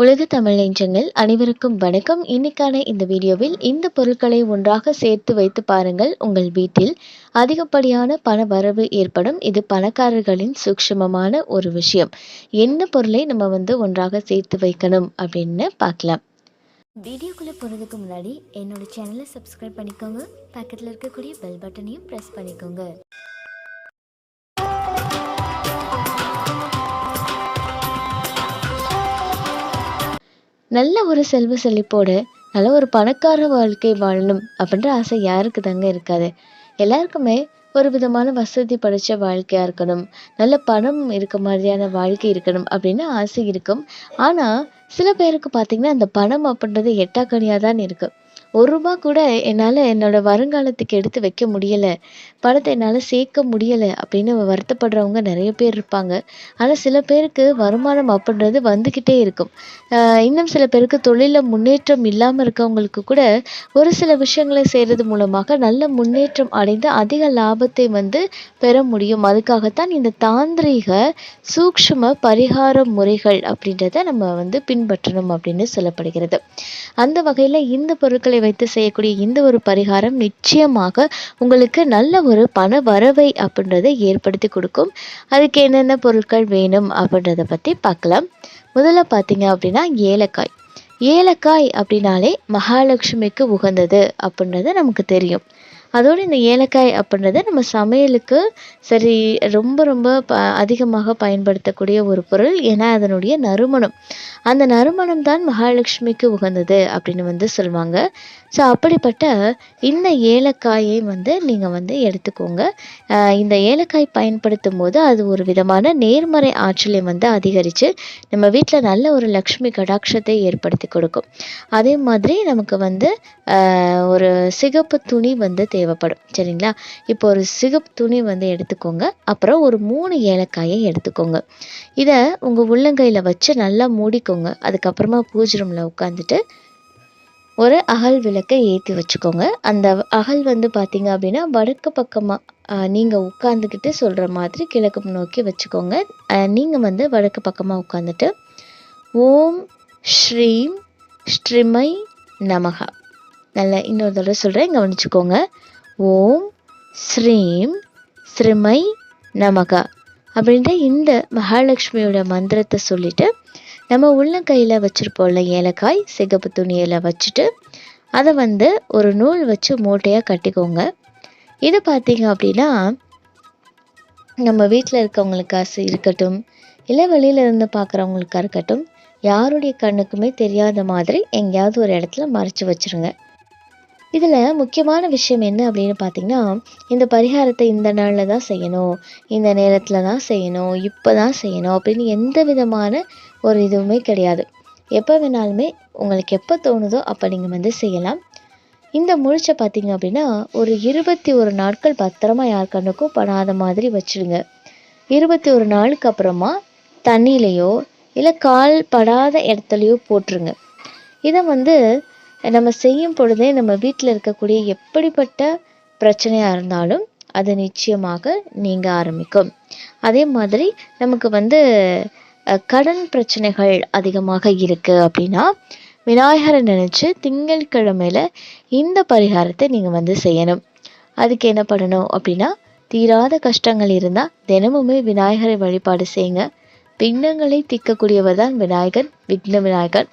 உலக தமிழ் நெஞ்சங்கள் அனைவருக்கும் வணக்கம். இன்னைக்கான இந்த வீடியோவில் இந்த பொருட்களை ஒன்றாக சேர்த்து வைத்து பாருங்கள். உங்கள் வீட்டில் அதிகப்படியான பண வரவு ஏற்படும். இது பணக்காரர்களின் சூக்ஷ்மமான ஒரு விஷயம். என்ன பொருளை நம்ம வந்து ஒன்றாக சேர்த்து வைக்கணும் அப்படின்னு பார்க்கலாம். வீடியோக்குள்ளே போனதுக்கு முன்னாடி என்னோட சேனலை சப்ஸ்கிரைப் பண்ணிக்கோங்க. பக்கத்தில் இருக்கக்கூடிய பெல் பட்டனையும் ப்ரெஸ் பண்ணிக்கோங்க. நல்ல ஒரு செல்வ செழிப்போடு நல்ல ஒரு பணக்கார வாழ்க்கை வாழணும் அப்படின்ற ஆசை யாருக்கு தாங்க இருக்காது. எல்லாருக்குமே ஒரு விதமான வசதி படைச்ச வாழ்க்கையாக இருக்கணும். நல்ல பணம் இருக்க மாதிரியான வாழ்க்கை இருக்கணும் அப்படின்னு ஆசை இருக்கும். ஆனால் சில பேருக்கு பார்த்திங்கன்னா அந்த பணம் அப்படின்றது எட்டாக்கனியாக தான் இருக்குது ஒரு ரூபா கூட என்னால் என்னோட வருங்காலத்துக்கு எடுத்து வைக்க முடியலை. பணத்தை என்னால் சேர்க்க முடியலை அப்படின்னு வருத்தப்படுறவங்க நிறைய பேர் இருப்பாங்க. ஆனால் சில பேருக்கு வருமானம் அப்படின்றது வந்துக்கிட்டே இருக்கும். இன்னும் சில பேருக்கு தொழிலில் முன்னேற்றம் இல்லாமல் இருக்கவங்களுக்கு கூட ஒரு சில விஷயங்களை செய்கிறது மூலமாக நல்ல முன்னேற்றம் அடைந்து அதிக லாபத்தை வந்து பெற முடியும். அதுக்காகத்தான் இந்த தாந்திரீக சூக்ஷ்ம பரிகார முறைகள் அப்படின்றத நம்ம வந்து பின்பற்றணும் அப்படின்னு சொல்லப்படுகிறது. அந்த வகையில் இந்த பொருட்களை வைத்து செய்யக்கூடிய இந்த ஒரு பரிகாரம் நிச்சயமாக உங்களுக்கு நல்ல ஒரு பண வரவை அப்படின்றத ஏற்படுத்தி கொடுக்கும். அதுக்கு என்னென்ன பொருட்கள் வேணும் அப்படின்றத பற்றி பார்க்கலாம். முதல்ல பார்த்தீங்க அப்படின்னா ஏலக்காய். ஏலக்காய் அப்படின்னாலே மகாலட்சுமிக்கு உகந்தது அப்படின்றது நமக்கு தெரியும். அதோடு இந்த ஏலக்காய் அப்படின்றது நம்ம சமையலுக்கு சரி ரொம்ப ரொம்ப ப அதிகமாக பயன்படுத்தக்கூடிய ஒரு பொருள் ஏன்னா அதனுடைய நறுமணம். அந்த நறுமணம் தான் மகாலட்சுமிக்கு உகந்தது அப்படின்னு வந்து சொல்லுவாங்க. ஸோ அப்படிப்பட்ட இந்த ஏலக்காயை வந்து நீங்கள் வந்து எடுத்துக்கோங்க. இந்த ஏலக்காய் பயன்படுத்தும் போது அது ஒரு விதமான நேர்மறை ஆற்றலை வந்து அதிகரித்து நம்ம வீட்டில் நல்ல ஒரு லக்ஷ்மி கடாட்சத்தை ஏற்படுத்தி கொடுக்கும். அதே மாதிரி நமக்கு வந்து ஒரு சிகப்பு துணி வந்து தேவை. தேவைப்படும். சரிங்களா? இப்போ ஒரு சிகப்பு துணி வந்து எடுத்துக்கோங்க. அப்புறம் ஒரு மூணு ஏலக்காயை எடுத்துக்கோங்க. இதை உங்கள் உள்ளங்கையில் வச்சு நல்லா மூடிக்கோங்க. அதுக்கப்புறமா பூஜை ரூமில் உட்காந்துட்டு ஒரு அகல் விளக்கை ஏற்றி வச்சுக்கோங்க. அந்த அகல் வந்து பார்த்தீங்க அப்படின்னா வடக்கு பக்கமாக நீங்கள் உட்காந்துக்கிட்டு சொல்கிற மாதிரி கிழக்கு நோக்கி வச்சுக்கோங்க. நீங்கள் வந்து வடக்கு பக்கமாக உட்காந்துட்டு ஓம் ஸ்ரீம் ஸ்ரீமை நமகா நல்லா இன்னொரு தடவை சொல்கிறேன் கவனிச்சுக்கோங்க. ஓம் ஸ்ரீம் ஸ்ரீமை நமகா அப்படின்ற இந்த மகாலட்சுமியோட மந்திரத்தை சொல்லிட்டு நம்ம உள்ளங்கையில் வச்சுருப்போம்ல ஏலக்காய் சிகப்பு துணியில் வச்சுட்டு அதை வந்து ஒரு நூல் வச்சு மூட்டையாக கட்டிக்கோங்க. இது பார்த்தீங்க அப்படின்னா நம்ம வீட்டில் இருக்கவங்களுக்காக இருக்கட்டும் இல்லை வெளியில இருந்து பார்க்குறவங்களுக்கா இருக்கட்டும் யாருடைய கண்ணுக்குமே தெரியாத மாதிரி எங்கேயாவது ஒரு இடத்துல மறைச்சு வச்சிருங்க. இதில் முக்கியமான விஷயம் என்ன அப்படின்னு பார்த்தீங்கன்னா இந்த பரிகாரத்தை இந்த நாளில் தான் செய்யணும் இந்த நேரத்தில் தான் செய்யணும் இப்போ தான் செய்யணும் அப்படின்னு எந்த விதமான ஒரு இதுவுமே கிடையாது. எப்போ வேணாலுமே உங்களுக்கு எப்போ தோணுதோ அப்போ நீங்கள் வந்து செய்யலாம். இந்த முழிச்ச பார்த்தீங்க அப்படின்னா ஒரு இருபத்தி ஒரு நாட்கள் பத்திரமா யார் கண்ணுக்கும் படாத மாதிரி வச்சுருங்க. இருபத்தி ஒரு நாளுக்கு அப்புறமா தண்ணியிலையோ இல்லை கால் படாத இடத்துலையோ போட்டுருங்க. இதை வந்து நம்ம செய்யும் பொழுதே நம்ம வீட்டில் இருக்கக்கூடிய எப்படிப்பட்ட பிரச்சனையாக இருந்தாலும் அது நிச்சயமாக நீங்க ஆரம்பிக்கும். அதே மாதிரி நமக்கு வந்து அஹ், கடன் பிரச்சனைகள் அதிகமாக இருக்கு அப்படின்னா விநாயகரை நினைச்சு திங்கட்கிழமையில் இந்த பரிகாரத்தை நீங்க வந்து செய்யணும். அதுக்கு என்ன பண்ணணும் அப்படின்னா தீராத கஷ்டங்கள் இருந்தால் தினமுமே விநாயகரை வழிபாடு செய்யுங்க. விக்னங்களை தீர்க்கக்கூடியவர் தான் விநாயகர் விக்ன விநாயகர்.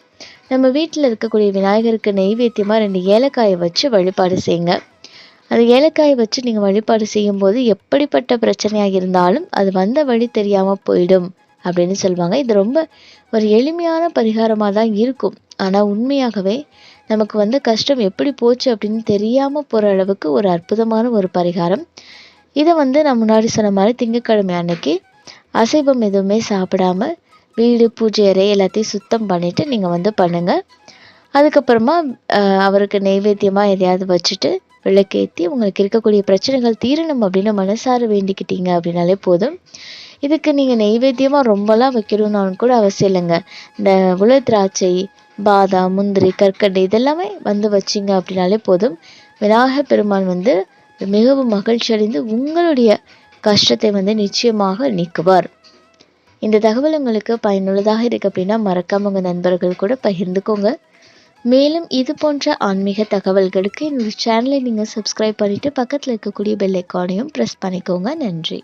நம்ம வீட்டில் இருக்கக்கூடிய விநாயகருக்கு நெய்வேத்தியமாக ரெண்டு ஏலக்காயை வச்சு வழிபாடு செய்யுங்க. அந்த ஏலக்காயை வச்சு நீங்கள் வழிபாடு செய்யும்போது எப்படிப்பட்ட பிரச்சனையாக இருந்தாலும் அது வந்த வழி தெரியாமல் போயிடும் அப்படின்னு சொல்லுவாங்க. இது ரொம்ப ஒரு எளிமையான பரிகாரமாக தான் இருக்கும். ஆனால் உண்மையாகவே நமக்கு வந்த கஷ்டம் எப்படி போச்சு அப்படின்னு தெரியாமல் போகிற அளவுக்கு ஒரு அற்புதமான ஒரு பரிகாரம். இதை வந்து நான் முன்னாடி சொன்ன மாதிரி திங்கட்கிழமை அன்னைக்கு அசைவம் எதுவுமே சாப்பிடாம வீடு பூஜை அறை எல்லாத்தையும் சுத்தம் பண்ணிவிட்டு நீங்கள் வந்து பண்ணுங்கள் அதுக்கப்புறமா அவருக்கு நெய்வேத்தியமாக எதையாவது வச்சுட்டு விளக்கேற்றி உங்களுக்கு இருக்கக்கூடிய பிரச்சனைகள் தீரணும் அப்படின்னு மனசார வேண்டிக்கிட்டீங்க அப்படின்னாலே போதும். இதுக்கு நீங்கள் நெய்வேத்தியமாக ரொம்பலாம் வைக்கணும்னு கூட அவசியம் இல்லைங்க. இந்த உலர் திராட்சை பாதாம் முந்திரி கற்கண்டு இதெல்லாமே வந்து வச்சிங்க அப்படின்னாலே போதும். விநாயக பெருமான் வந்து மிகவும் மகிழ்ச்சி அடைந்து உங்களுடைய கஷ்டத்தை வந்து நிச்சயமாக நீக்குவார். இந்த தகவல் உங்களுக்கு பயனுள்ளதாக இருக்குது அப்படின்னா மறக்காம உங்கள் நண்பர்கள் கூட பகிர்ந்துக்கோங்க. மேலும் இது போன்ற ஆன்மீக தகவல்களுக்கு என்னோட சேனலை நீங்கள் சப்ஸ்கிரைப் பண்ணிவிட்டு பக்கத்தில் இருக்கக்கூடிய பெல் ஐக்கானையும் ப்ரெஸ் பண்ணிக்கோங்க. நன்றி.